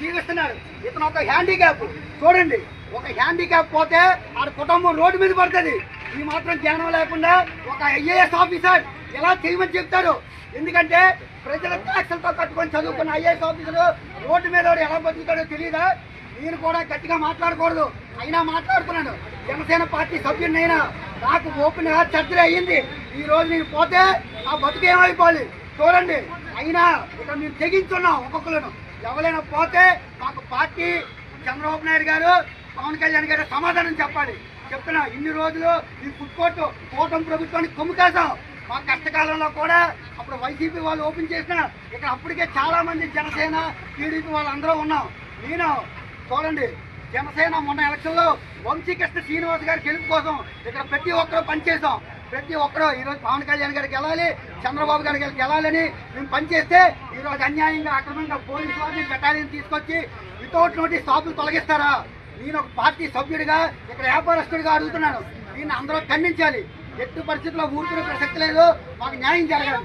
జీవిస్తున్నాడు ఇతను ఒక హ్యాండిక్యాప్. చూడండి ఒక హ్యాండిక్యాప్ పోతే ఆడ కుటుంబం రోడ్డు మీద పడుతుంది. ఈ మాత్రం జ్ఞానం లేకుండా ఒక ఐఏఎస్ ఆఫీసర్ ఎలా చేయమని చెప్తాడు ఎందుకంటే ప్రజల ట్యాక్సులతో కట్టుకొని చదువుకున్న ఐఏఎస్ ఆఫీసర్ రోడ్డు మీద ఎలా బతుకుతాడో తెలియదా నేను కూడా గట్టిగా మాట్లాడకూడదు. అయినా మాట్లాడుతున్నాను. జనసేన పార్టీ సభ్యుడినైనా నాకు ఓపెన్గా చర్చలు అయ్యింది. ఈ రోజు నేను పోతే ఆ బతుకు ఏమైపోవాలి? చూడండి. అయినా ఇక్కడ మేము తెగించున్నాం ఒక్కొక్కలను ఎవరైనా పోతే మాకు పార్టీ చంద్రబాబు నాయుడు గారు పవన్ కళ్యాణ్ గారు సమాధానం చెప్పాలి. చెప్తున్నా ఇన్ని రోజులు ఈ ఫుడ్ కోర్టు కూటమి ప్రభుత్వానికి కొమ్ము కాసాం మా కష్టకాలంలో కూడా అప్పుడు వైసీపీ వాళ్ళు ఓపెన్ చేసిన ఇక్కడ అప్పటికే చాలా మంది జనసేన టీడీపీ వాళ్ళందరూ ఉన్నాం. నేను చూడండి జనసేన మొన్న ఎలక్షన్లో వంశీకృష్ణ శ్రీనివాస్ గారి గెలుపు కోసం ఇక్కడ ప్రతి ఒక్కరూ పనిచేసాం ప్రతి ఒక్కరూ ఈరోజు పవన్ కళ్యాణ్ గారికి వెళ్ళాలి చంద్రబాబు గారికి వెళ్ళాలని మేము పనిచేస్తే ఈరోజు అన్యాయంగా అక్రమంగా పోలీసు వారిని బెటాలియన్ తీసుకొచ్చి వితౌట్ నోటీస్ స్టాపులు తొలగిస్తారా? నేను ఒక పార్టీ సభ్యుడిగా ఇక్కడ వ్యాపారస్తుడిగా అడుగుతున్నాను. దీన్ని అందరూ ఖండించాలి. ఎట్టి పరిస్థితుల్లో ఊరుకునే ప్రసక్తి లేదు. మాకు న్యాయం జరగాలి.